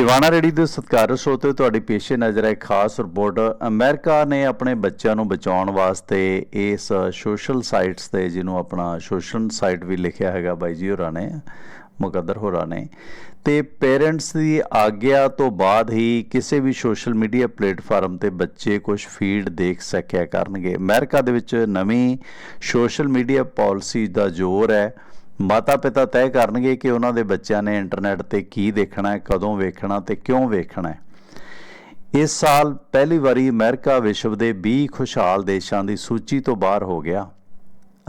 Tiwana radio ਦੇ ਸਤਿਕਾਰ ਸਰੋਤੇ ਤੁਹਾਡੀ ਪੇਸ਼ੇ ਨਜ਼ਰ ਹੈ, ਖਾਸ ਰਿਪੋਰਟ। ਅਮਰੀਕਾ ਨੇ ਆਪਣੇ ਬੱਚਿਆਂ ਨੂੰ ਬਚਾਉਣ ਵਾਸਤੇ ਇਸ ਸੋਸ਼ਲ ਸਾਈਟਸ ਤੇ, ਜਿਹਨੂੰ ਆਪਣਾ ਸੋਸ਼ਲ ਸਾਈਟ ਵੀ ਲਿਖਿਆ ਹੈਗਾ ਬਾਈ ਜੀ ਹੋਰਾਂ ਨੇ, ਮੁਕੱਦਰ ਹੋਰਾਂ ਨੇ, ਤੇ ਪੇਰੈਂਟਸ ਦੀ ਆਗਿਆ ਤੋਂ ਬਾਅਦ ਹੀ ਕਿਸੇ ਵੀ ਸੋਸ਼ਲ ਮੀਡੀਆ ਪਲੇਟਫਾਰਮ ਤੇ ਬੱਚੇ ਕੁਝ ਫੀਡ ਦੇਖ ਸਕਿਆ ਕਰਨਗੇ। ਅਮਰੀਕਾ ਦੇ ਵਿੱਚ ਨਵੀਂ ਸੋਸ਼ਲ ਮੀਡੀਆ ਪਾਲਿਸੀ ਦਾ ਜ਼ੋਰ ਹੈ। ਮਾਤਾ ਪਿਤਾ ਤੈਅ ਕਰਨਗੇ ਕਿ ਉਹਨਾਂ ਦੇ ਬੱਚਿਆਂ ਨੇ ਇੰਟਰਨੈਟ ਤੇ ਕੀ ਦੇਖਣਾ ਹੈ, ਕਦੋਂ ਵੇਖਣਾ ਤੇ ਕਿਉਂ ਵੇਖਣਾ ਹੈ। ਇਸ ਸਾਲ ਪਹਿਲੀ ਵਾਰੀ ਅਮਰੀਕਾ ਵਿਸ਼ਵ ਦੇ 20 ਖੁਸ਼ਹਾਲ ਦੇਸ਼ਾਂ ਦੀ ਸੂਚੀ ਤੋਂ ਬਾਹਰ ਹੋ ਗਿਆ।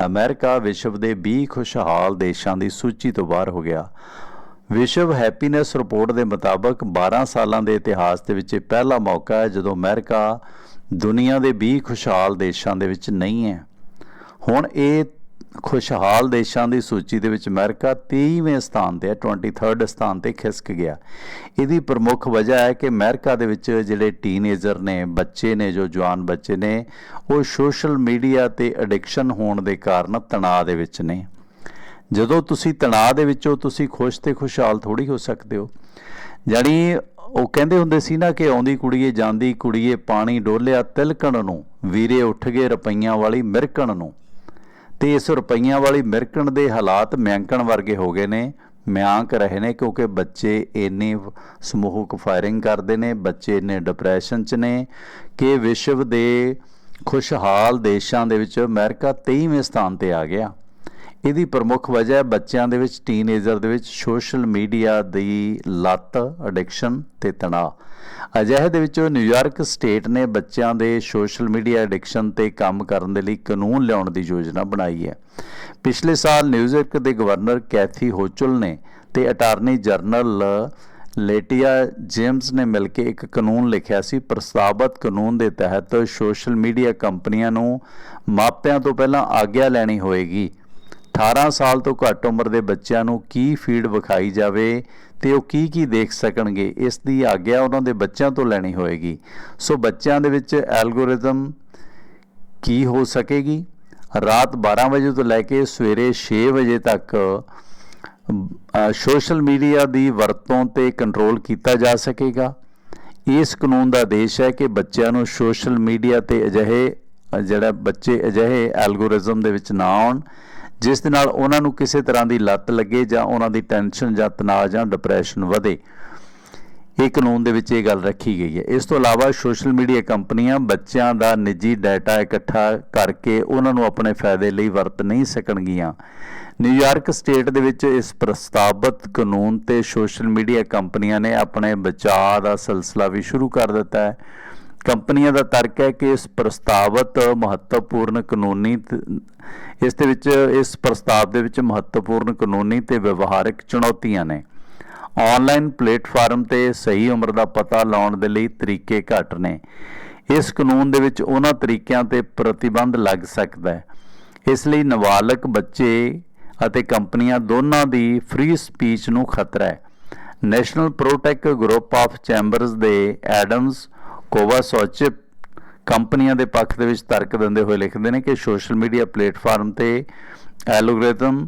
ਅਮਰੀਕਾ ਵਿਸ਼ਵ ਦੇ 20 ਖੁਸ਼ਹਾਲ ਦੇਸ਼ਾਂ ਦੀ ਸੂਚੀ ਤੋਂ ਬਾਹਰ ਹੋ ਗਿਆ। ਵਿਸ਼ਵ ਹੈਪੀਨੈਸ ਰਿਪੋਰਟ ਦੇ ਮੁਤਾਬਕ 12 ਸਾਲਾਂ ਦੇ ਇਤਿਹਾਸ ਦੇ ਵਿੱਚ ਇਹ ਪਹਿਲਾ ਮੌਕਾ ਹੈ ਜਦੋਂ ਅਮਰੀਕਾ ਦੁਨੀਆ ਦੇ 20 ਖੁਸ਼ਹਾਲ ਦੇਸ਼ਾਂ ਦੇ ਵਿੱਚ ਨਹੀਂ ਹੈ। ਹੁਣ ਇਹ ਖੁਸ਼ਹਾਲ ਦੇਸ਼ਾਂ ਦੀ ਸੂਚੀ ਦੇ ਵਿੱਚ ਅਮਰੀਕਾ 23ਵੇਂ ਸਥਾਨ ਤੇ ਹੈ 23rd ਸਥਾਨ ਤੇ ਖਿਸਕ ਗਿਆ। ਇਹਦੀ ਪ੍ਰਮੁੱਖ ਵਜ੍ਹਾ ਹੈ ਕਿ ਅਮਰੀਕਾ ਦੇ ਵਿੱਚ ਜਿਹੜੇ ਟੀਨੇਜਰ ਨੇ, ਬੱਚੇ ਨੇ, ਜੋ ਜਵਾਨ ਬੱਚੇ ਨੇ, ਉਹ ਸੋਸ਼ਲ ਮੀਡੀਆ ਤੇ ਐਡਿਕਸ਼ਨ ਹੋਣ ਦੇ ਕਾਰਨ ਤਣਾਅ ਦੇ ਵਿੱਚ ਨੇ। ਜਦੋਂ ਤੁਸੀਂ ਤਣਾਅ ਦੇ ਵਿੱਚੋਂ ਤੁਸੀਂ ਖੁਸ਼ ਤੇ ਖੁਸ਼ਹਾਲ ਥੋੜੀ ਹੋ ਸਕਦੇ ਹੋ। ਜਾਣੀ ਉਹ ਕਹਿੰਦੇ ਹੁੰਦੇ ਸੀ ਨਾ ਕਿ ਆਉਂਦੀ ਕੁੜੀਏ ਜਾਂਦੀ ਕੁੜੀਏ ਪਾਣੀ ਡੋਲਿਆ ਤਿਲਕਣ ਨੂੰ, ਵੀਰੇ ਉੱਠ ਗਏ ਰੁਪਈਆਂ ਵਾਲੀ ਮਿਰਕਣ ਨੂੰ। ਤੇ ਇਸ ਰੁਪਈਆਂ ਵਾਲੀ ਮਿਰਕਣ ਦੇ ਹਾਲਾਤ ਮਿਆਂਕਣ ਵਰਗੇ ਹੋ ਗਏ ਨੇ। ਮਿਆਂਕ ਰਹੇ ਨੇ ਕਿਉਂਕਿ ਬੱਚੇ ਇੰਨੀ ਸਮੂਹਕ ਫਾਇਰਿੰਗ ਕਰਦੇ ਨੇ, ਬੱਚੇ ਇੰਨੇ ਡਿਪਰੈਸ਼ਨ 'ਚ ਨੇ ਕਿ ਵਿਸ਼ਵ ਦੇ ਖੁਸ਼ਹਾਲ ਦੇਸ਼ਾਂ ਦੇ ਵਿੱਚ ਅਮਰੀਕਾ 23ਵੇਂ ਸਥਾਨ ਤੇ ਆ ਗਿਆ। ਇਹਦੀ ਪ੍ਰਮੁੱਖ ਵਜ੍ਹਾ ਬੱਚਿਆਂ ਦੇ ਵਿੱਚ ਟੀਨੇਜਰ ਦੇ ਵਿੱਚ ਸੋਸ਼ਲ ਮੀਡੀਆ ਦੀ ਲੱਤ ਐਡਿਕਸ਼ਨ ਤੇ ਤਣਾਅ। ਅਜਿਹੇ ਦੇ ਵਿੱਚ ਨਿਊਯਾਰਕ ਸਟੇਟ ਨੇ ਬੱਚਿਆਂ ਦੇ ਸੋਸ਼ਲ ਮੀਡੀਆ ਐਡਿਕਸ਼ਨ ਤੇ ਕੰਮ ਕਰਨ ਦੇ ਲਈ ਕਾਨੂੰਨ ਲਿਆਉਣ ਦੀ ਯੋਜਨਾ ਬਣਾਈ ਹੈ। ਪਿਛਲੇ ਸਾਲ ਨਿਊਯਾਰਕ ਦੇ ਗਵਰਨਰ ਕੈਥੀ ਹੋਚੁਲ ਨੇ ਤੇ ਅਟਾਰਨੀ ਜਨਰਲ ਲੇਟੀਆ ਜੇਮਸ ਨੇ ਮਿਲ ਕੇ ਇੱਕ ਕਾਨੂੰਨ ਲਿਖਿਆ ਸੀ। ਪ੍ਰਸਤਾਵਤ ਕਾਨੂੰਨ ਦੇ ਤਹਿਤ ਸੋਸ਼ਲ ਮੀਡੀਆ ਕੰਪਨੀਆਂ ਨੂੰ ਮਾਪਿਆਂ ਤੋਂ ਪਹਿਲਾਂ ਆਗਿਆ ਲੈਣੀ ਹੋਏਗੀ। 18 ਸਾਲ ਤੋਂ ਘੱਟ ਉਮਰ ਦੇ ਬੱਚਿਆਂ ਨੂੰ ਕੀ ਫੀਡ ਵਿਖਾਈ ਜਾਵੇ ਤੇ ਉਹ ਕੀ ਕੀ ਦੇਖ ਸਕਣਗੇ, ਇਸ ਦੀ ਆਗਿਆ ਉਹਨਾਂ ਦੇ ਬੱਚਿਆਂ ਤੋਂ ਲੈਣੀ ਹੋਏਗੀ। ਸੋ ਬੱਚਿਆਂ ਦੇ ਵਿੱਚ ਐਲਗੋਰਿਦਮ ਕੀ ਹੋ ਸਕੇਗੀ? ਰਾਤ 12 ਵਜੇ ਤੋਂ ਲੈ ਕੇ ਸਵੇਰੇ 6 ਵਜੇ ਤੱਕ ਸੋਸ਼ਲ ਮੀਡੀਆ ਦੀ ਵਰਤੋਂ ਤੇ ਕੰਟਰੋਲ ਕੀਤਾ ਜਾ ਸਕੇਗਾ। ਇਸ ਕਾਨੂੰਨ ਦਾ ਆਦੇਸ਼ ਹੈ ਕਿ ਬੱਚਿਆਂ ਨੂੰ ਸੋਸ਼ਲ ਮੀਡੀਆ ਤੇ ਅਜਿਹੇ ਜਿਹੜਾ ਬੱਚੇ ਅਜਿਹੇ ਐਲਗੋਰਿਜ਼ਮ ਦੇ ਵਿੱਚ ਨਾ ਆਉਣ। ਜਿਸ ਦੇ ਨਾਲ ਉਹਨਾਂ ਨੂੰ ਕਿਸੇ ਤਰ੍ਹਾਂ ਦੀ ਲੱਤ ਲੱਗੇ ਜਾਂ ਉਹਨਾਂ ਦੀ ਟੈਨਸ਼ਨ ਜਾਂ ਤਣਾਅ ਜਾਂ ਡਿਪਰੈਸ਼ਨ ਵਧੇ। ਇਹ ਕਾਨੂੰਨ ਦੇ ਵਿੱਚ ਇਹ ਗੱਲ ਰੱਖੀ ਗਈ ਹੈ। ਇਸ ਤੋਂ ਇਲਾਵਾ ਸੋਸ਼ਲ ਮੀਡੀਆ ਕੰਪਨੀਆਂ ਬੱਚਿਆਂ ਦਾ ਨਿੱਜੀ ਡਾਟਾ ਇਕੱਠਾ ਕਰਕੇ ਉਹਨਾਂ ਨੂੰ ਆਪਣੇ ਫਾਇਦੇ ਲਈ ਵਰਤ ਨਹੀਂ ਸਕਣਗੀਆਂ। ਨਿਊਯਾਰਕ ਸਟੇਟ ਦੇ ਵਿੱਚ ਇਸ ਪ੍ਰਸਤਾਵਿਤ ਕਾਨੂੰਨ ਤੇ ਸੋਸ਼ਲ ਮੀਡੀਆ ਕੰਪਨੀਆਂ ਨੇ ਆਪਣੇ ਬਚਾਅ ਦਾ ਸਿਲਸਿਲਾ ਵੀ ਸ਼ੁਰੂ ਕਰ ਦਿੱਤਾ ਹੈ। ਕੰਪਨੀਆਂ ਦਾ ਤਰਕ ਹੈ ਕਿ ਇਸ ਪ੍ਰਸਤਾਵਤ ਮਹੱਤਵਪੂਰਨ ਕਾਨੂੰਨੀ ਇਸ ਦੇ ਵਿੱਚ, ਇਸ ਪ੍ਰਸਤਾਵ ਦੇ ਵਿੱਚ ਮਹੱਤਵਪੂਰਨ ਕਾਨੂੰਨੀ ਤੇ ਵਿਵਹਾਰਿਕ ਚੁਣੌਤੀਆਂ ਨੇ। ਆਨਲਾਈਨ ਪਲੇਟਫਾਰਮ ਤੇ ਸਹੀ ਉਮਰ ਦਾ ਪਤਾ ਲਾਉਣ ਦੇ ਲਈ ਤਰੀਕੇ ਘੱਟ ਨੇ। ਇਸ ਕਾਨੂੰਨ ਦੇ ਵਿੱਚ ਉਹਨਾਂ ਤਰੀਕਿਆਂ ਤੇ ਪ੍ਰਤੀਬੰਧ ਲੱਗ ਸਕਦਾ ਹੈ। ਇਸ ਲਈ ਨਾਬਾਲਗ ਬੱਚੇ ਅਤੇ ਕੰਪਨੀਆਂ ਦੋਨਾਂ ਦੀ ਫ੍ਰੀ ਸਪੀਚ ਨੂੰ ਖਤਰਾ ਹੈ। National Protech group of chambers ਦੇ ਐਡਮਸ ਕੋਵਾਸੋਚਿਪ ਕੰਪਨੀਆਂ ਦੇ ਪੱਖ ਦੇ ਵਿੱਚ ਤਰਕ ਦਿੰਦੇ ਹੋਏ ਲਿਖਦੇ ਨੇ ਕਿ ਸੋਸ਼ਲ ਮੀਡੀਆ ਪਲੇਟਫਾਰਮ ਤੇ ਐਲਗੋਰਿਥਮ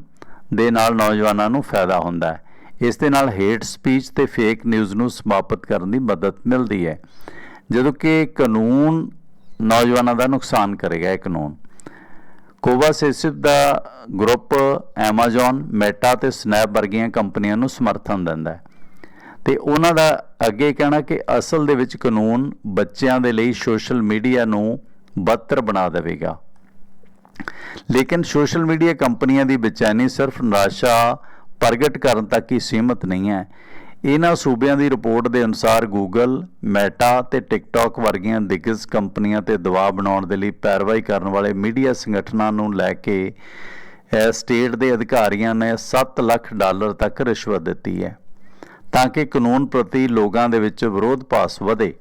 ਦੇ ਨਾਲ ਨੌਜਵਾਨਾਂ ਨੂੰ ਫਾਇਦਾ ਹੁੰਦਾ ਹੈ। ਇਸ ਦੇ ਨਾਲ ਹੇਟ ਸਪੀਚ ਤੇ ਫੇਕ ਨਿਊਜ਼ ਨੂੰ ਸਮਾਪਤ ਕਰਨ ਦੀ ਮਦਦ ਮਿਲਦੀ ਹੈ। ਜਦੋਂ ਕਿ ਕਾਨੂੰਨ ਨੌਜਵਾਨਾਂ ਦਾ ਨੁਕਸਾਨ ਕਰੇਗਾ ਇਹ ਕਾਨੂੰਨ। ਕੋਵਾਸੇਸਿਵ ਦਾ ਗਰੁੱਪ Amazon, ਮੈਟਾ ਤੇ ਸਨੈਪ ਵਰਗੀਆਂ ਕੰਪਨੀਆਂ ਨੂੰ ਸਮਰਥਨ ਦਿੰਦਾ ਹੈ। ਤੇ ਉਹਨਾਂ ਦਾ ਅੱਗੇ ਕਹਿਣਾ ਕਿ ਅਸਲ ਦੇ ਵਿੱਚ ਕਾਨੂੰਨ ਬੱਚਿਆਂ ਦੇ ਲਈ ਸੋਸ਼ਲ ਮੀਡੀਆ ਨੂੰ ਬਦਤਰ ਬਣਾ ਦੇਵੇਗਾ। ਲੇਕਿਨ ਸੋਸ਼ਲ ਮੀਡੀਆ ਕੰਪਨੀਆਂ ਦੀ ਬੇਚੈਨੀ ਸਿਰਫ ਨਿਰਾਸ਼ਾ ਪ੍ਰਗਟ ਕਰਨ ਤੱਕ ਹੀ ਸੀਮਤ ਨਹੀਂ ਹੈ। ਇਹਨਾਂ ਸੂਬਿਆਂ ਦੀ ਰਿਪੋਰਟ ਦੇ ਅਨੁਸਾਰ ਗੂਗਲ ਮੈਟਾ ਤੇ ਟਿਕਟੌਕ ਵਰਗੀਆਂ ਦਿੱਗਜ ਕੰਪਨੀਆਂ ਤੇ ਦਬਾਅ ਬਣਾਉਣ ਦੇ ਲਈ ਪੈਰਵਾਈ ਕਰਨ ਵਾਲੇ ਮੀਡੀਆ ਸੰਗਠਨਾਂ ਨੂੰ ਲੈ ਕੇ ਸਟੇਟ ਦੇ ਅਧਿਕਾਰੀਆਂ ਨੇ 7 ਲੱਖ ਡਾਲਰ ਤੱਕ ਰਿਸ਼ਵਤ ਦਿੱਤੀ ਹੈ। ਤਾਂ ਕਿ ਕਾਨੂੰਨ ਪ੍ਰਤੀ ਲੋਕਾਂ ਦੇ ਵਿੱਚ ਵਿਰੋਧ ਭਾਸ ਵਧੇ।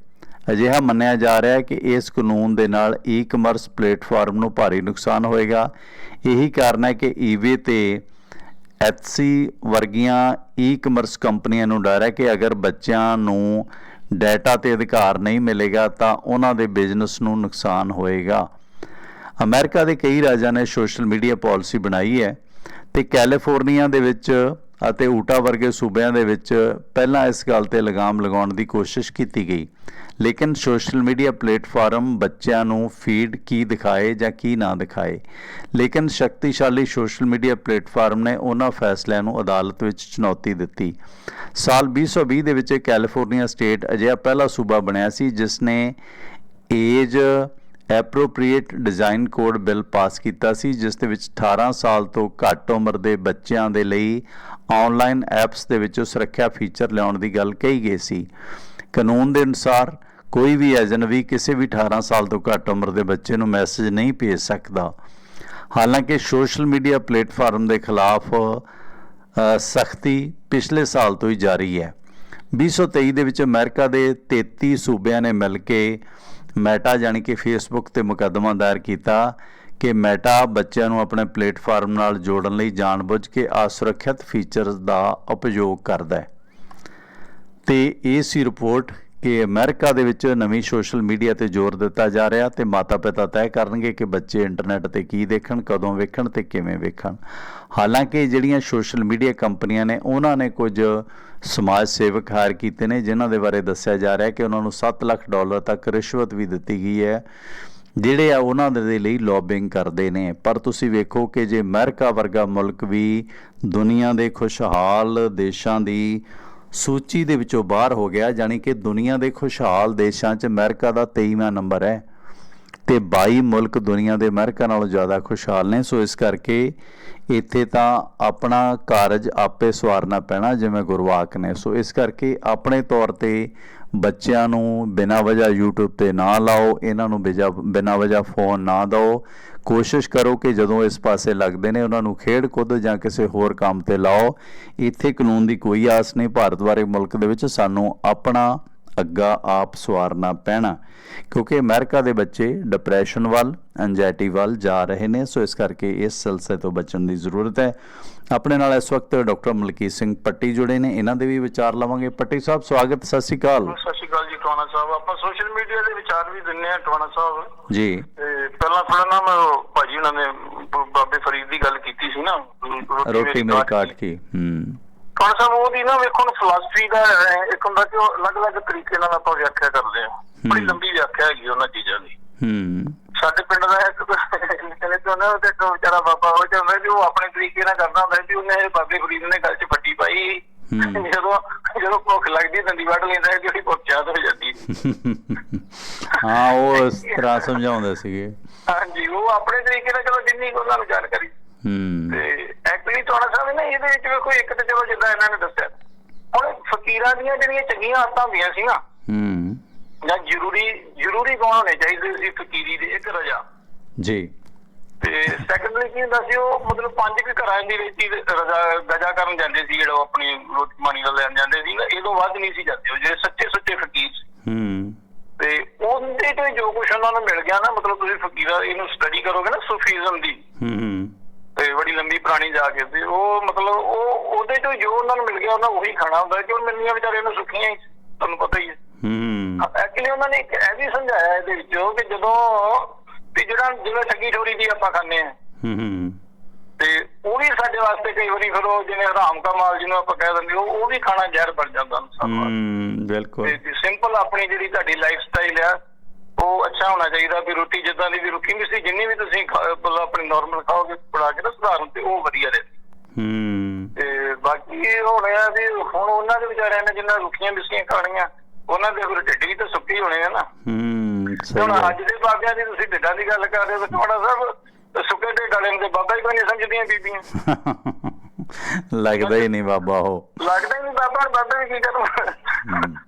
ਅਜਿਹਾ ਮੰਨਿਆ ਜਾ ਰਿਹਾ ਹੈ ਕਿ ਇਸ ਕਾਨੂੰਨ ਦੇ ਨਾਲ ਈ-ਕਮਰਸ ਪਲੇਟਫਾਰਮ ਨੂੰ ਭਾਰੀ ਨੁਕਸਾਨ ਹੋਏਗਾ। ਇਹੀ ਕਾਰਨ ਹੈ ਕਿ ਈਵੇ ਤੇ ਐਚਸੀ ਵਰਗੀਆਂ ਈ-ਕਮਰਸ ਕੰਪਨੀਆਂ ਨੂੰ ਡਰ ਹੈ ਕਿ ਅਗਰ ਬੱਚਿਆਂ ਨੂੰ ਡਾਟਾ ਤੇ ਅਧਿਕਾਰ ਨਹੀਂ ਮਿਲੇਗਾ ਤਾਂ ਉਹਨਾਂ ਦੇ ਬਿਜ਼ਨਸ ਨੂੰ ਨੁਕਸਾਨ ਹੋਏਗਾ। ਅਮਰੀਕਾ ਦੇ ਕਈ ਰਾਜਾਂ ਨੇ ਸੋਸ਼ਲ ਮੀਡੀਆ ਪਾਲਿਸੀ ਬਣਾਈ ਹੈ ਤੇ ਕੈਲੀਫੋਰਨੀਆ ਦੇ ਵਿੱਚ ਅਤੇ ਊਟਾ ਵਰਗੇ ਸੂਬਿਆਂ ਦੇ ਵਿੱਚ ਪਹਿਲਾਂ ਇਸ ਗੱਲ ਤੇ ਲਗਾਮ ਲਗਾਉਣ ਦੀ ਕੋਸ਼ਿਸ਼ ਕੀਤੀ ਗਈ। ਲੇਕਿਨ ਸੋਸ਼ਲ ਮੀਡੀਆ ਪਲੇਟਫਾਰਮ ਬੱਚਿਆਂ ਨੂੰ ਫੀਡ ਕੀ ਦਿਖਾਏ ਜਾਂ ਕੀ ਨਾ ਦਿਖਾਏ। ਲੇਕਿਨ ਸ਼ਕਤੀਸ਼ਾਲੀ ਸੋਸ਼ਲ ਮੀਡੀਆ ਪਲੇਟਫਾਰਮ ਨੇ ਉਹਨਾਂ ਫੈਸਲਿਆਂ ਨੂੰ ਅਦਾਲਤ ਵਿੱਚ ਚੁਣੌਤੀ ਦਿੱਤੀ। ਸਾਲ 2020 ਦੇ ਵਿੱਚ ਕੈਲੀਫੋਰਨੀਆ ਸਟੇਟ ਅਜਿਹਾ ਪਹਿਲਾ ਸੂਬਾ ਬਣਿਆ ਸੀ, ਜਿਸ ਨੇ age appropriate design code bill pass ਕੀਤਾ ਸੀ, ਜਿਸ ਦੇ ਵਿੱਚ 18 ਸਾਲ ਤੋਂ ਘੱਟ ਉਮਰ ਦੇ ਬੱਚਿਆਂ ਦੇ ਲਈ ਆਨਲਾਈਨ ਐਪਸ ਦੇ ਵਿੱਚੋਂ ਸੁਰੱਖਿਆ ਫੀਚਰ ਲਿਆਉਣ ਦੀ ਗੱਲ ਕਹੀ ਗਈ ਸੀ। ਕਾਨੂੰਨ ਦੇ ਅਨੁਸਾਰ ਕੋਈ ਵੀ ਅਜਨਬੀ ਕਿਸੇ ਵੀ 18 ਸਾਲ ਤੋਂ ਘੱਟ ਉਮਰ ਦੇ ਬੱਚੇ ਨੂੰ ਮੈਸੇਜ ਨਹੀਂ ਭੇਜ ਸਕਦਾ। ਹਾਲਾਂਕਿ ਸੋਸ਼ਲ ਮੀਡੀਆ ਪਲੇਟਫਾਰਮ ਦੇ ਖਿਲਾਫ ਸਖਤੀ ਪਿਛਲੇ ਸਾਲ ਤੋਂ ਹੀ ਜਾਰੀ ਹੈ। 2023 ਦੇ ਵਿੱਚ ਅਮਰੀਕਾ ਦੇ 33 ਸੂਬਿਆਂ ਨੇ ਮਿਲ ਕੇ ਮੈਟਾ ਜਾਣੀ ਕਿ ਫੇਸਬੁੱਕ ਤੇ ਮੁਕੱਦਮਾ ਦਾਇਰ ਕੀਤਾ ਕਿ ਮੈਟਾ ਬੱਚਿਆਂ ਨੂੰ ਆਪਣੇ ਪਲੇਟਫਾਰਮ ਨਾਲ ਜੋੜਨ ਲਈ ਜਾਣਬੁੱਝ ਕੇ ਅਸੁਰੱਖਿਅਤ ਫੀਚਰਸ ਦਾ ਉਪਯੋਗ ਕਰਦਾ ਹੈ। ਤੇ ਇਹ ਸੀ ਰਿਪੋਰਟ ਕਿ ਅਮਰੀਕਾ ਦੇ ਵਿੱਚ ਨਵੀਂ ਸੋਸ਼ਲ ਮੀਡੀਆ ਤੇ ਜ਼ੋਰ ਦਿੱਤਾ ਜਾ ਰਿਹਾ ਤੇ ਮਾਤਾ-ਪਿਤਾ ਤੈਅ ਕਰਨਗੇ ਕਿ ਬੱਚੇ ਇੰਟਰਨੈਟ ਤੇ ਕੀ ਦੇਖਣ, ਕਦੋਂ ਵੇਖਣ ਤੇ ਕਿਵੇਂ ਵੇਖਣ। ਹਾਲਾਂਕਿ ਜਿਹੜੀਆਂ ਸੋਸ਼ਲ ਮੀਡੀਆ ਕੰਪਨੀਆਂ ਨੇ, ਉਹਨਾਂ ਨੇ ਕੁਝ ਸਮਾਜ ਸੇਵਕ ਹਾਇਰ ਕੀਤੇ ਨੇ, ਜਿਨ੍ਹਾਂ ਦੇ ਬਾਰੇ ਦੱਸਿਆ ਜਾ ਰਿਹਾ ਕਿ ਉਹਨਾਂ ਨੂੰ 7 ਲੱਖ ਡਾਲਰ ਤੱਕ ਰਿਸ਼ਵਤ ਵੀ ਦਿੱਤੀ ਗਈ ਹੈ, ਜਿਹੜੇ ਆ ਉਹਨਾਂ ਦੇ ਲਈ ਲੌਬਿੰਗ ਕਰਦੇ ਨੇ। ਪਰ ਤੁਸੀਂ ਵੇਖੋ ਕਿ ਜੇ ਅਮਰੀਕਾ ਵਰਗਾ ਮੁਲਕ ਵੀ ਦੁਨੀਆ ਦੇ ਖੁਸ਼ਹਾਲ ਦੇਸ਼ਾਂ ਦੀ ਸੂਚੀ ਦੇ ਵਿੱਚੋਂ ਬਾਹਰ ਹੋ ਗਿਆ, ਜਾਣੀ ਕਿ ਦੁਨੀਆ ਦੇ ਖੁਸ਼ਹਾਲ ਦੇਸ਼ਾਂ 'ਚ ਅਮਰੀਕਾ ਦਾ 23ਵਾਂ ਨੰਬਰ ਹੈ ਤੇ 22 ਮੁਲਕ ਦੁਨੀਆ ਦੇ ਅਮਰੀਕਾ ਨਾਲੋਂ ਜ਼ਿਆਦਾ ਖੁਸ਼ਹਾਲ ਨੇ, ਸੋ ਇਸ ਕਰਕੇ ਇੱਥੇ ਤਾਂ ਆਪਣਾ ਕਾਰਜ ਆਪੇ ਸਵਾਰਨਾ ਪੈਣਾ, ਜਿਵੇਂ ਗੁਰਵਾਕ ਨੇ। ਸੋ ਇਸ ਕਰਕੇ ਆਪਣੇ ਤੌਰ ਤੇ ਬੱਚਿਆਂ ਨੂੰ ਬਿਨਾਂ ਵਜ੍ਹਾ YouTube ਤੇ ਨਾ ਲਾਓ, ਇਹਨਾਂ ਨੂੰ ਬਿਨਾਂ ਵਜ੍ਹਾ ਫੋਨ ਨਾ ਦਿਓ। ਕੋਸ਼ਿਸ਼ ਕਰੋ ਕਿ ਜਦੋਂ ਇਸ ਪਾਸੇ ਲੱਗਦੇ ਨੇ ਉਹਨਾਂ ਨੂੰ ਖੇਡ ਕੁੱਦ ਜਾਂ ਕਿਸੇ ਹੋਰ ਕੰਮ ਤੇ ਲਾਓ। ਇੱਥੇ ਕਾਨੂੰਨ ਦੀ ਕੋਈ ਆਸ ਨਹੀਂ। ਭਾਰਤ ਬਾਰੇ ਮੁਲਕ ਦੇ ਵਿੱਚ ਸਾਨੂੰ ਆਪਣਾ ਅੱਗਾ ਆਪ ਸਵਾਰਨਾ ਪੈਣਾ। ਕਿਉਂਕਿ ਅਮਰੀਕਾ ਦੇ ਬੱਚੇ ਡਿਪਰੈਸ਼ਨ ਵੱਲ ਐਂਜ਼ਾਇਟੀ ਵੱਲ ਜਾ ਰਹੇ ਨੇ ਸੋ ਇਸ ਕਰਕੇ ਇਸ ਸਿਲਸਿਲੇ ਤੋਂ ਬਚਣ ਦੀ ਜ਼ਰੂਰਤ ਹੈ। ਆਪਣੇ ਨਾਲ ਇਸ ਵਕਤ ਡਾਕਟਰ ਮਲਕੀਤ ਸਿੰਘ ਪੱਟੀ ਜੁੜੇ ਨੇ। ਇਹਨਾਂ ਦੇ ਵੀ ਵਿਚਾਰ ਲਵਾਂਗੇ। ਪੱਟੀ ਸਾਹਿਬ ਸਵਾਗਤ ਸਤਿ ਸ਼੍ਰੀ ਅਕਾਲ। ਸਤਿ ਸ਼੍ਰੀ ਅਕਾਲ ਜੀ ਟਵਾਣਾ ਸਾਹਿਬ। ਆਪਾਂ ਸੋਸ਼ਲ ਮੀਡੀਆ ਦੇ ਵਿਚਾਰ ਵੀ ਦਿੰਨੇ ਆ ਟਵਾਣਾ ਸਾਹਿਬ। ਜੀ। ਪਹਿਲਾਂ ਥੋੜਾ ਨਾ ਮੈਂ ਭਾਜੀ ਉਹਨਾਂ ਨੇ ਬਾਬੇ ਫਰੀਦ ਦੀ ਗੱਲ ਕੀਤੀ ਸੀ ਨਾ। ਰੋਟੀ ਮੇਰੀ ਕਾਟ ਕੀ ਹੂੰ। ਟਵਾਣਾ ਸਾਹਿਬ ਉਹਦੀ ਨਾ ਵੇਖੋ ਨਾ ਫਿਲਾਸਫੀ ਦਾ ਹੈ, ਇੱਕ ਹੁੰਦਾ ਕਿ ਉਹ ਅਲੱਗ-ਅਲੱਗ ਤਰੀਕੇ ਨਾਲ ਆਪਾਂ ਵਿਆਖਿਆ ਕਰਦੇ ਆ ਬੜੀ ਹੂੰ। ਲੰਬੀ ਵਿਆਖਿਆ ਹੈਗੀ ਉਹਨਾਂ ਚੀਜ਼ਾਂ ਦੀ। ਹੂੰ। ਸਾਡੇ ਪਿੰਡ ਦਾ ਇੱਕ ਕਹਿੰਦੇ ਤੇ ਉਹਨਾਂ ਤੇ ਇੱਕ ਵਿਚਾਰਾ ਬਾਬਾ ਉਹ ਜਾਂਦਾ ਕਿ ਉਹ ਆਪਣੇ ਤਰੀਕੇ ਨਾਲ ਕਰਦਾ ਹੁੰਦਾ ਸੀ ਉਹਨੇ ਬਾਬੇ ਫਰੀਦ ਨੇ ਗੱਲ 'ਚ ਫੱਟੀ ਪਾਈ। ਹੂੰ। ਜਦੋਂ ਜਦੋਂ ਭੁੱਖ ਲੱਗਦੀ ਦੰਦੀ ਵੱਢ ਲੈਂਦਾ ਜਿਹੜੀ ਭੁੱਖ ਚਾਹ ਹੋ ਜਾਂਦੀ ਹਾਂ। ਉਹ ਇਸ ਤਰ੍ਹਾਂ ਸਮਝਾਉਂਦੇ ਸੀਗੇ। ਹਾਂਜੀ ਉਹ ਆਪਣੇ ਤਰੀਕੇ ਨਾਲ ਚਲੋ ਜਿੰਨੀ ਉਹਨਾਂ ਨੂੰ ਜਾਣਕਾਰੀ। ਹੂੰ। ਤੇ ਐਕਚੁਅਲੀ ਤੁਹਾਡਾ ਸਾਹਿਬ ਨੇ ਇਹਦੇ ਵਿੱਚ ਵੇਖੋ ਇੱਕ ਤੇ ਚਲੋ ਜਿੱਦਾਂ ਇਹਨਾਂ ਨੇ ਦੱਸਿਆ। ਹੁਣ ਫਕੀਰਾਂ ਦੀਆਂ ਜਿਹੜੀਆਂ ਚੰਗੀਆਂ ਆਦਤਾਂ ਹੁੰਦੀਆਂ ਸੀ ਨਾ ਹੂੰ। ਜਾਂ ਜ਼ਰੂਰੀ ਜ਼ਰੂਰੀ ਕੌਣ ਹੋਣੇ ਚਾਹੀਦੇ ਸੀ ਫਕੀਰੀ ਦੇ ਇੱਕ ਰਜਾ? ਜੀ। ਤੇ ਸੈਕੰਡਲੀ ਕੀ ਹੁੰਦਾ ਸੀ ਉਹ ਮਤਲਬ ਪੰਜ ਕੁ ਘਰਾਂ ਦੀ ਹੀ ਰਜਾ ਗਜਾ ਕਰਨ ਜਾਂਦੇ ਸੀ ਜਿਹੜਾ ਉਹ ਆਪਣੀ ਰੋਟੀ ਪਾਣੀ ਦਾ ਲੈਣ ਜਾਂਦੇ ਸੀ ਨਾ ਇਹ ਤੋਂ ਵੱਧ ਨਹੀਂ ਸੀ ਜਾਂਦੇ ਉਹ ਜਿਹੜੇ ਸੱਚੇ ਸੁੱਚੇ ਫਕੀਰ ਸੀ। ਹੂੰ। ਤੇ ਉਹਦੇ ਤੋਂ ਜੋ ਕੁਛ ਉਹਨਾਂ ਨੂੰ ਮਿਲ ਗਿਆ ਨਾ ਮਤਲਬ ਤੁਸੀਂ ਫਕੀਰਾ ਇਹਨੂੰ ਸਟੱਡੀ ਕਰੋਗੇ ਨਾ ਸੂਫੀਜ਼ਮ ਦੀ ਹੂੰ। ਤੇ ਬੜੀ ਲੰਬੀ ਪੁਰਾਣੀ ਜਾ ਕੇ ਤੇ ਉਹ ਮਤਲਬ ਉਹ ਉਹਦੇ ਚੋਂ ਜੋ ਉਹਨਾਂ ਨੂੰ ਮਿਲ ਗਿਆ ਉਹਨਾਂ ਉਹੀ ਖਾਣਾ ਹੁੰਦਾ ਕਿ ਉਹ ਵਿਚਾਰੇ ਨੂੰ ਸੁੱਕੀਆਂ ਹੀ ਸੀ, ਤੁਹਾਨੂੰ ਪਤਾ ਹੀ ਹੈ। ਹੂੰ। ਐਕਚੁਅਲੀ ਉਹਨਾਂ ਨੇ ਇੱਕ ਇਹ ਵੀ ਸਮਝਾਇਆ ਇਹਦੇ ਵਿੱਚੋਂ ਕਿ ਜਦੋਂ ਵੀ ਜਿਹੜਾ ਜਿਵੇਂ ਠੱਗੀ ਠੋਰੀ ਦੀ ਆਪਾਂ ਖਾਂਦੇ ਆ ਹੂੰ ਤੇ ਉਹ ਵੀ ਸਾਡੇ ਵਾਸਤੇ ਕਈ ਵਾਰੀ ਫਿਰ ਉਹ ਜਿਵੇਂ ਹਰਾਮ ਕਾ ਮਾਲ ਜਿਹਨੂੰ ਆਪਾਂ ਕਹਿ ਦਿੰਦੇ ਉਹ ਉਹ ਵੀ ਖਾਣਾ ਜ਼ਹਿਰ ਬਣ ਜਾਂਦਾ ਹੂੰ ਬਿਲਕੁਲ। ਤੇ ਸਿੰਪਲ ਆਪਣੀ ਜਿਹੜੀ ਤੁਹਾਡੀ ਲਾਈਫ ਸਟਾਈਲ ਆ ਉਹ ਅੱਛਾ ਹੋਣਾ ਚਾਹੀਦਾ ਵੀ ਰੋਟੀ ਜਿੱਦਾਂ ਦੀ ਵੀ ਰੁਕੀ ਵੀ ਸੀ ਜਿੰਨੀ ਵੀ ਤੁਸੀਂ ਆਪਣੀ ਨਾਰਮਲ ਖਾਓਗੇ ਬਣਾ ਕੇ ਨਾ ਸੁਧਾਰਨ ਤੇ ਉਹ ਵਧੀਆ ਰਹਿੰਦੀ। ਹੂੰ। ਤੇ ਬਾਕੀ ਹੁਣ ਆ ਵੀ ਹੁਣ ਉਹਨਾਂ ਦੇ ਵਿਚਾਰਿਆਂ ਨੇ ਜਿੰਨਾ ਰੁੱਖੀਆਂ ਮਿੱਸੀਆਂ ਖਾਣੀਆਂ ਉਹਨਾਂ ਦੇ ਫਿਰ ਢਿੱਡ ਵੀ ਤਾਂ ਸੁੱਕੇ ਹੋਣੇ ਆ ਨਾ। ਹੂੰ ਹੁਣ ਅੱਜ ਦੇ ਬਾਬਿਆਂ ਦੀ ਤੁਸੀਂ ਢਿੱਡਾਂ ਦੀ ਗੱਲ ਕਰ ਰਹੇ ਹੋ ਤੁਹਾਡਾ ਸਾਹਿਬ ਸੁੱਕੇ ਢਿੱਡ ਵਾਲਿਆਂ ਦੇ ਬਾਬਾ ਹੀ ਕੋਈ ਨਹੀਂ ਸਮਝਦੀਆਂ ਬੀਬੀਆਂ। ਲੱਗਦਾ ਹੀ ਨਹੀਂ ਬਾਬਾ ਉਹ। ਲੱਗਦਾ ਹੀ ਨਹੀਂ ਬਾਬਾ ਬਾਬਾ ਕੀ ਕਰੂੰ ਤੇ ਬਾਕੀ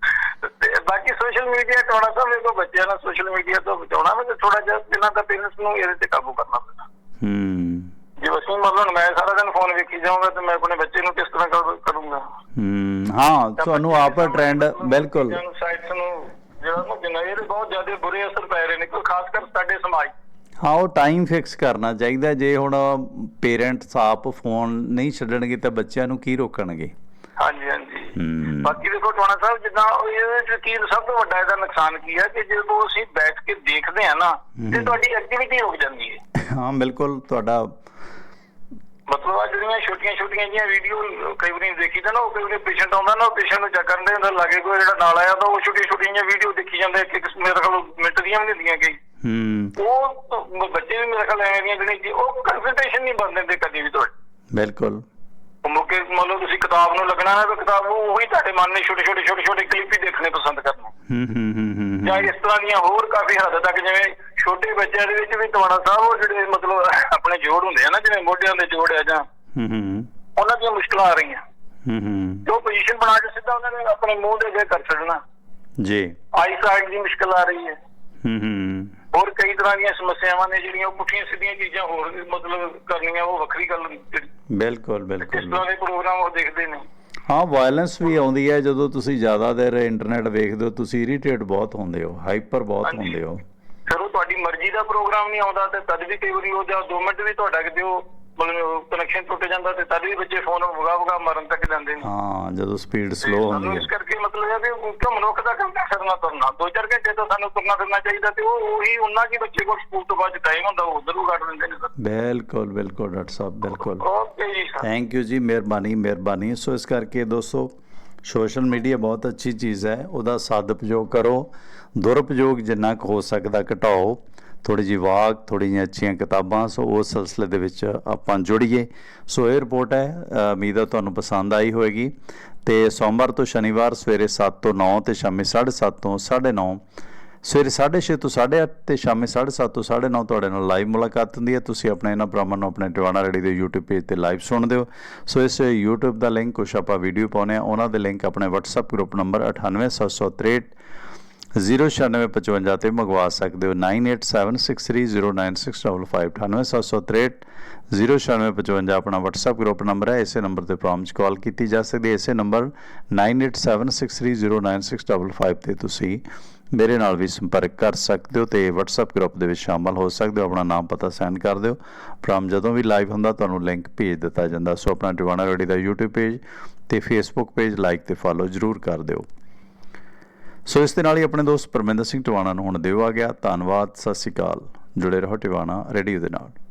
ਸੋਸ਼ਲ ਮੀਡੀਆ ਟੋੜਾ ਸਾਹਿਬ ਵੇਖੋ ਬੱਚਿਆਂ ਨੂੰ ਸੋਸ਼ਲ ਮੀਡੀਆ ਤੋਂ ਬਚਾਉਣਾ ਮੈਂ ਥੋੜਾ ਜਿਹਾ ਜਿੰਨਾ ਦਾ ਪੇਰੈਂਟਸ ਨੂੰ ਇਹਦੇ ਤੇ ਕਾਬੂ ਕਰਨਾ ਪੈਣਾ। ਹੂੰ। ਜੇ ਅਸੀਂ ਮਤਲਬ ਮੈਂ ਸਾਰਾ ਦਿਨ ਫੋਨ ਵੇਖੀ ਜਾਊਂਗਾ ਤੇ ਮੈਂ ਆਪਣੇ ਬੱਚੇ ਨੂੰ ਕਿਸ ਤਰ੍ਹਾਂ ਕਰ- ਕਰੂੰਗਾ। ਹੂੰ ਹਾਂ ਤੁਹਾਨੂੰ ਆਪ ਟ੍ਰੈਂਡ ਬਿਲਕੁਲ। ਸਾਈਟਸ ਨੂੰ ਜਿਹੜਾ ਨਾ ਜਿੰਨਾ ਇਹ ਬਹੁਤ ਜ਼ਿਆਦਾ ਬੁਰੇ ਅਸਰ ਪੈ ਰਹੇ ਨੇ ਕੋਈ ਖਾਸ ਕਰ ਸਾਡੇ ਸਮਾਜ। ਹਾਂ ਉਹ ਟਾਈਮ ਫਿਕਸ ਕਰਨਾ ਚਾਹੀਦਾ ਜੇ ਹੁਣ ਪੇਰੈਂਟਸ ਆਪ ਫੋਨ ਨਹੀਂ ਛੱਡਣਗੇ ਤਾਂ ਬੱਚਿਆਂ ਨੂੰ ਕੀ ਰੋਕਣਗੇ? ਹਾਂਜੀ ਹਾਂਜੀ। ਬਾਕੀ ਦੇਖੋ ਟਵਾਣਾ ਸਾਹਿਬ ਜਿੱਦਾਂ ਚ ਕੀ ਸਭ ਤੋਂ ਵੱਡਾ ਇਹਦਾ ਨੁਕਸਾਨ ਕੀ ਹੈ ਕਿ ਜਦੋਂ ਅਸੀਂ ਬੈਠ ਕੇ ਦੇਖਦੇ ਆ ਨਾ ਤੇ। ਤੁਹਾਡੀ ਐਕਟੀਵਿਟੀ ਰੁਕ ਜਾਂਦੀ ਹੈ। ਹਾਂ ਬਿਲਕੁਲ ਤੁਹਾਡਾ ਮਤਲਬ ਆ ਜਿਹੜੀਆਂ ਛੋਟੀਆਂ ਛੋਟੀਆਂ ਜੀਆਂ ਵੀਡੀਓ ਕਈ ਵਾਰੀ ਦੇਖੀ ਤਾਂ ਨਾ ਉਹ ਕਈ ਵਾਰੀ ਪੇਸ਼ੈਂਟ ਆਉਂਦਾ ਨਾ ਉਹ ਪੇਸ਼ੈਂਟ ਨੂੰ ਚੈੱਕ ਕਰਨ ਦੇ ਅੰਦਰ ਲਾਗੇ ਕੋਈ ਜਿਹੜਾ ਨਾਲ ਆਇਆ ਤਾਂ ਉਹ ਛੋਟੀਆਂ ਛੋਟੀਆਂ ਜੀਆਂ ਵੀਡੀਓ ਦੇਖੀ ਜਾਂਦੇ ਇੱਕ ਇੱਕ ਮੇਰੇ ਖਿਆਲ ਮਿੰਟ ਦੀਆਂ ਵੀ ਹੁੰਦੀਆਂ ਕਈ। ਹੂੰ। ਉਹ ਬੱਚੇ ਵੀ ਮੇਰੇ ਖਿਆਲ ਐਵੇਂ ਦੀਆਂ ਜਿਹੜੀ ਉਹ ਕੰਸਨਟ੍ਰੇਸ਼ਨ ਨਹੀਂ ਬਣਦੇ ਤੇ ਕਦੀ ਵੀ ਤੁਹਾਡੇ। ਬਿਲਕੁਲ। ਮੁੱਕੇ ਮੰਨ ਲਓ ਤੁਸੀਂ ਕਿਤਾਬ ਨੂੰ ਲੱਗਣਾ ਨਾ ਤਾਂ ਕਿਤਾਬ ਉਹ ਉਹੀ ਤੁਹਾਡੇ ਮਨ ਨੇ ਛੋਟੇ ਛੋਟੇ ਛੋਟੇ ਛੋਟੇ ਕਲਿੱਪ ਹੀ ਦੇਖਣੇ ਪਸੰਦ ਕਰਨਾ। ਹੂੰ ਹੂੰ ਹੂੰ ਹੂੰ ਜਾਂ ਇਸ ਤਰ੍ਹਾਂ ਦੀਆਂ ਹੋਰ ਕਾਫੀ ਹੱਦ ਤੱਕ ਜਿਵੇਂ ਛੋਟੇ ਬੱਚਿਆਂ ਦੇ ਵਿੱਚ ਵੀ ਤਵਾਣਾ ਸਾਹਿਬ ਉਹ ਜਿਹੜੇ ਮਤਲਬ ਆਪਣੇ ਜੋੜ ਹੁੰਦੇ ਆ ਨਾ ਜਿਵੇਂ ਮੋਢਿਆਂ ਦੇ ਜੋੜ ਆ ਜਾਂ ਹੂੰ ਹੂੰ। ਉਹਨਾਂ ਦੀਆਂ ਮੁਸ਼ਕਲਾਂ ਆ ਰਹੀਆਂ। ਹੂੰ ਹੂੰ। ਜੋ ਪੋਜੀਸ਼ਨ ਬਣਾ ਕੇ ਸਿੱਧਾ ਉਹਨਾਂ ਨੇ ਆਪਣੇ ਮੂੰਹ ਦੇ ਅੱਗੇ ਕਰ ਛੱਡਣਾ। ਜੀ। ਆਈ ਸਾਈਡ ਦੀ ਮੁਸ਼ਕਲ ਆ ਰਹੀ ਹੈ। ਹੂੰ ਹੂੰ। ਹੋਰ ਕਈ ਤਰ੍ਹਾਂ ਦੀਆਂ ਸਮੱਸਿਆਵਾਂ ਨੇ ਜਿਹੜੀਆਂ ਉਹ ਪੁੱਠੀਆਂ ਸਿੱਧੀਆਂ ਚੀਜ਼ਾਂ ਹੋਰ ਮਤਲਬ ਕਰਨੀਆਂ ਉਹ ਵੱਖਰੀ ਗੱਲ ਜਿਹੜੀ ਬਿਲਕੁਲ ਇਸ ਬਿਲਕੁਲ ਤਰ੍ਹਾਂ ਦੇ ਪ੍ਰੋਗਰਾਮ ਉਹ ਦੇਖਦੇ ਨੇ। ਹਾਂ ਵਾਇਲੈਂਸ ਵੀ ਆਉਂਦੀ ਹੈ ਜਦੋਂ ਤੁਸੀਂ ਜ਼ਿਆਦਾ ਦੇਰ ਇੰਟਰਨੈਟ ਵੇਖਦੇ ਹੋ ਤੁਸੀਂ ਇਰੀਟੇਟ ਬਹੁਤ ਹੁੰਦੇ ਹੋ ਹਾਈਪਰ ਬਹੁਤ। ਹੁੰਦੇ ਹੋ। ਫਿਰ ਉਹ ਤੁਹਾਡੀ ਮਰਜ਼ੀ ਦਾ ਪ੍ਰੋਗਰਾਮ ਨਹੀਂ ਆਉਂਦਾ ਤੇ ਤਦ ਵੀ ਕਈ ਵਾਰੀ ਉਹ ਜਾਂ 2 ਮਿੰਟ ਵੀ ਤੁਹਾਡਾ ਕਿਤੇ ਉਹ ਮਤਲਬ ਕਨੈਕਸ਼ਨ ਟੁੱਟ ਜਾਂਦਾ ਤੇ ਤਦ ਵੀ ਬੱਚੇ ਫੋਨ ਵਗਾ ਵਗਾ ਮਰਨ ਤੱਕ ਜਾਂਦੇ ਨੇ। ਹਾਂ ਜਦੋਂ ਸਪੀਡ ਸਲੋ ਹੁੰਦੀ ਇਸ ਹੈ। ਕਰਕੇ ਮਤਲਬ ਇਹ ਵੀ ਕਿ ਮਨੁੱਖ ਦਾ ਕੰਮ ਕਰਨਾ ਤੁਰਨਾ। ਦੋ ਚਾਰ ਘੰਟੇ ਤਾਂ ਸਾਨੂੰ ਤੁਰਨਾ ਫਿਰਨਾ ਚਾਹੀਦਾ ਤੇ ਉਹ ਉਹੀ ਉਹਨਾਂ ਕੀ ਬੱਚੇ ਕੋਲ ਸਕੂਲ ਤੋਂ ਬਾਅਦ ਟਾਈਮ ਹੁੰਦਾ ਉਹ ਉਧਰ ਨੂੰ ਕੱਢ ਦਿੰਦੇ ਨੇ ਸਰ। ਬਿਲਕੁਲ ਬਿਲਕੁਲ ਡਾਕਟਰ ਸਾਹਿਬ ਬਿਲਕੁਲ। ਓਕੇ ਜੀ ਸਰ। ਥੈਂਕ ਯੂ ਜੀ ਮਿਹਰਬਾਨੀ ਮਿਹਰਬਾਨੀ। ਸੋ ਇਸ ਕਰਕੇ ਦੋਸਤੋ ਸੋਸ਼ਲ ਮੀਡੀਆ ਬਹੁਤ ਅੱਛੀ ਚੀਜ਼ ਹੈ, ਉਹਦਾ ਸਦਉਪਯੋਗ ਕਰੋ। ਦੁਰਉਪਯੋਗ ਜਿੰਨਾ ਕੁ ਹੋ ਸਕਦਾ ਘਟਾਓ। ਥੋੜੀ ਜਿਹੀ ਵਾਕ ਥੋੜੀ ਜਿਹੀਆਂ ਅੱਛੀਆਂ ਕਿਤਾਬਾਂ, ਸੋ ਉਸ ਸਿਲਸਿਲੇ ਦੇ ਵਿੱਚ ਆਪਾਂ ਜੁੜੀਏ। ਸੋ ਇਹ ਰਿਪੋਰਟ ਹੈ ਉਮੀਦ ਹੈ ਤੁਹਾਨੂੰ ਪਸੰਦ ਆਈ ਹੋਵੇਗੀ। ਤੇ ਸੋਮਵਾਰ ਤੋਂ ਸ਼ਨੀਵਾਰ ਸਵੇਰੇ 7 ਤੋਂ 9 ਤੇ ਸ਼ਾਮੀ 7:30 ਤੋਂ 9:30 ਸਵੇਰੇ 6:30 ਤੋਂ 8:30 ਤੇ ਸ਼ਾਮੀ 7:30 ਤੋਂ 9:30 ਤੁਹਾਡੇ ਨਾਲ ਲਾਈਵ ਮੁਲਾਕਾਤ ਹੁੰਦੀ ਹੈ। ਤੁਸੀਂ ਆਪਣੇ ਇਹਨਾਂ ਭਰਾਵਾਂ ਨੂੰ ਆਪਣੇ ਟਿਵਾਣਾ ਰੇਡੀ ਦੇ YouTube ਪੇਜ ਤੇ ਲਾਈਵ ਸੁਣਦੇ ਹੋ। ਸੋ ਇਸ YouTube ਦਾ ਲਿੰਕ ਕੁਛ ਆਪਾਂ ਵੀਡੀਓ ਪਾਉਨੇ ਆ ਉਹਨਾਂ ਦੇ ਲਿੰਕ ਆਪਣੇ WhatsApp ਗਰੁੱਪ ਨੰਬਰ 98763 09655 ਤੇ ਮੰਗਵਾ ਸਕਦੇ ਹੋ। 9876309655 98763 09655 ਆਪਣਾ WhatsApp ਗਰੁੱਪ ਨੰਬਰ ਹੈ। ਇਸੇ ਨੰਬਰ ਤੇ ਪ੍ਰੋਮਸ ਕਾਲ ਕੀਤੀ ਜਾ ਸਕਦੀ ਹੈ। ਇਸੇ ਨੰਬਰ 9876309655 ਤੇ ਤੁਸੀਂ ਮੇਰੇ ਨਾਲ ਵੀ ਸੰਪਰਕ ਕਰ ਸਕਦੇ ਹੋ ਤੇ WhatsApp ਗਰੁੱਪ ਦੇ ਵਿੱਚ ਸ਼ਾਮਲ ਹੋ ਸਕਦੇ ਹੋ। ਆਪਣਾ ਨਾਮ ਪਤਾ ਸੈਂਡ ਕਰ ਦਿਓ। ਪ੍ਰੋਮ ਜਦੋਂ ਵੀ ਲਾਈਵ ਹੁੰਦਾ ਤੁਹਾਨੂੰ ਲਿੰਕ ਭੇਜ ਦਿੱਤਾ ਜਾਂਦਾ। ਸੋ ਆਪਣਾ ਟਿਵਾਣਾ ਰੇਡੀ ਦਾ YouTube ਪੇਜ ਤੇ Facebook ਪੇਜ ਲਾਈਕ ਤੇ ਫਾਲੋ ਜਰੂਰ ਕਰ ਦਿਓ। ਸੋ ਇਸ ਦੇ ਨਾਲ ਹੀ ਆਪਣੇ ਦੋਸਤ ਪਰਮਿੰਦਰ ਸਿੰਘ ਟਿਵਾਣਾ ਨੂੰ ਹੁਣ ਦਿਓ ਆ ਗਿਆ। ਧੰਨਵਾਦ, ਸਤਿ ਸ਼੍ਰੀ ਅਕਾਲ। ਜੁੜੇ ਰਹੋ ਟਿਵਾਣਾ ਰੇਡੀਓ ਦੇ ਨਾਲ।